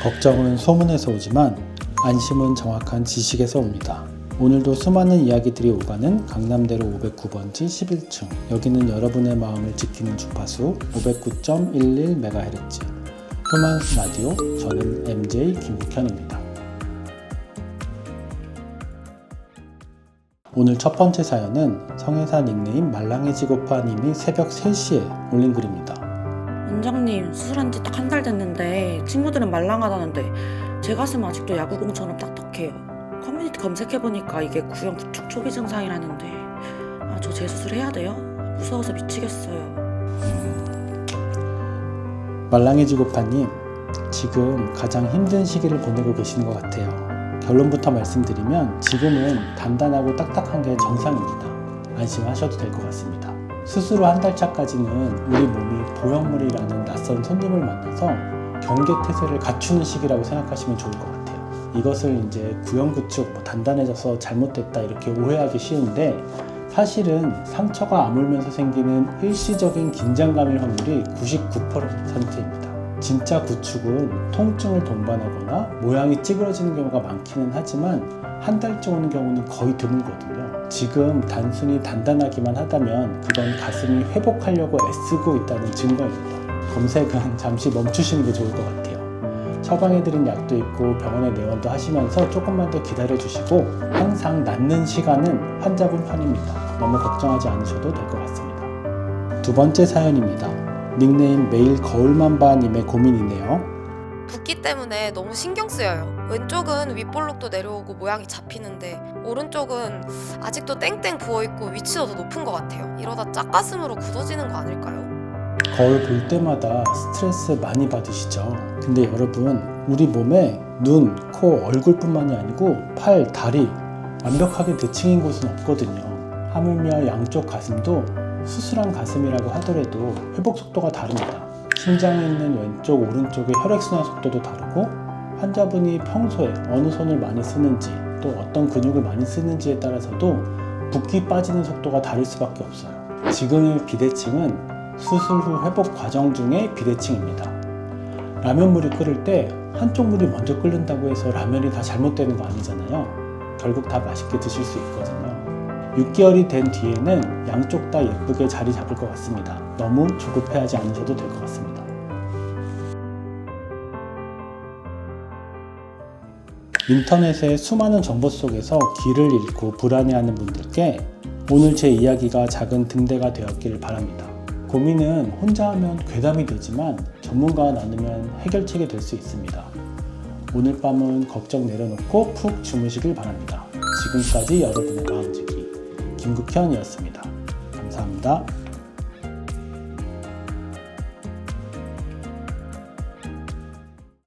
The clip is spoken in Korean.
걱정은 소문에서 오지만 안심은 정확한 지식에서 옵니다. 오늘도 수많은 이야기들이 오가는 강남대로 509번지 11층. 여기는 여러분의 마음을 지키는 주파수 509.11MHz. 휴먼 라디오. 저는 MJ 김국현입니다. 오늘 첫 번째 사연은 성회사 닉네임 말랑해지고파님이 새벽 3시에 올린 글입니다. 원장님 수술한 지 딱 한 달 됐는데 친구들은 말랑하다는데 제 가슴은 아직도 야구공처럼 딱딱해요. 커뮤니티 검색해보니까 이게 구형 구축 초기 증상이라는데 아 저 재수술 해야 돼요? 무서워서 미치겠어요. 말랑해지고 파님, 지금 가장 힘든 시기를 보내고 계시는 것 같아요. 결론부터 말씀드리면 지금은 단단하고 딱딱한 게 정상입니다. 안심하셔도 될 것 같습니다. 수술 후 한 달 차까지는 우리 몸이 보형물이라는 낯선 손님을 만나서 경계태세를 갖추는 시기라고 생각하시면 좋을 것 같아요. 이것을 이제 구형구축 뭐 단단해져서 잘못됐다 이렇게 오해하기 쉬운데 사실은 상처가 아물면서 생기는 일시적인 긴장감일 확률이 99%입니다. 진짜 구축은 통증을 동반하거나 모양이 찌그러지는 경우가 많기는 하지만 한 달째 오는 경우는 거의 드물거든요. 지금 단순히 단단하기만 하다면 그건 가슴이 회복하려고 애쓰고 있다는 증거입니다. 검색은 잠시 멈추시는 게 좋을 것 같아요. 처방해드린 약도 있고 병원에 내원도 하시면서 조금만 더 기다려주시고 항상 낫는 시간은 환자분 편입니다. 너무 걱정하지 않으셔도 될 것 같습니다. 두 번째 사연입니다. 닉네임 매일 거울만 봐님의 고민이네요. 붓기 때문에 너무 신경 쓰여요. 왼쪽은 윗볼록도 내려오고 모양이 잡히는데 오른쪽은 아직도 땡땡 부어 있고 위치도 더 높은 것 같아요. 이러다 짝가슴으로 굳어지는 거 아닐까요? 거울 볼 때마다 스트레스 많이 받으시죠? 근데 여러분, 우리 몸에 눈, 코, 얼굴뿐만이 아니고 팔, 다리 완벽하게 대칭인 곳은 없거든요. 하물며 양쪽 가슴도 수술한 가슴이라고 하더라도 회복 속도가 다릅니다. 심장에 있는 왼쪽, 오른쪽의 혈액순환 속도도 다르고 환자분이 평소에 어느 손을 많이 쓰는지 또 어떤 근육을 많이 쓰는지에 따라서도 붓기 빠지는 속도가 다를 수밖에 없어요. 지금의 비대칭은 수술 후 회복 과정 중의 비대칭입니다. 라면 물을 끓일 때 한쪽 물이 먼저 끓는다고 해서 라면이 다 잘못되는 거 아니잖아요. 결국 다 맛있게 드실 수 있거든요. 6개월이 된 뒤에는 양쪽 다 예쁘게 자리 잡을 것 같습니다. 너무 조급해하지 않으셔도 될 것 같습니다. 인터넷의 수많은 정보 속에서 길을 잃고 불안해하는 분들께 오늘 제 이야기가 작은 등대가 되었기를 바랍니다. 고민은 혼자 하면 괴담이 되지만 전문가와 나누면 해결책이 될 수 있습니다. 오늘 밤은 걱정 내려놓고 푹 주무시길 바랍니다. 지금까지 여러분의 마음지기 김국현이었습니다. 감사합니다.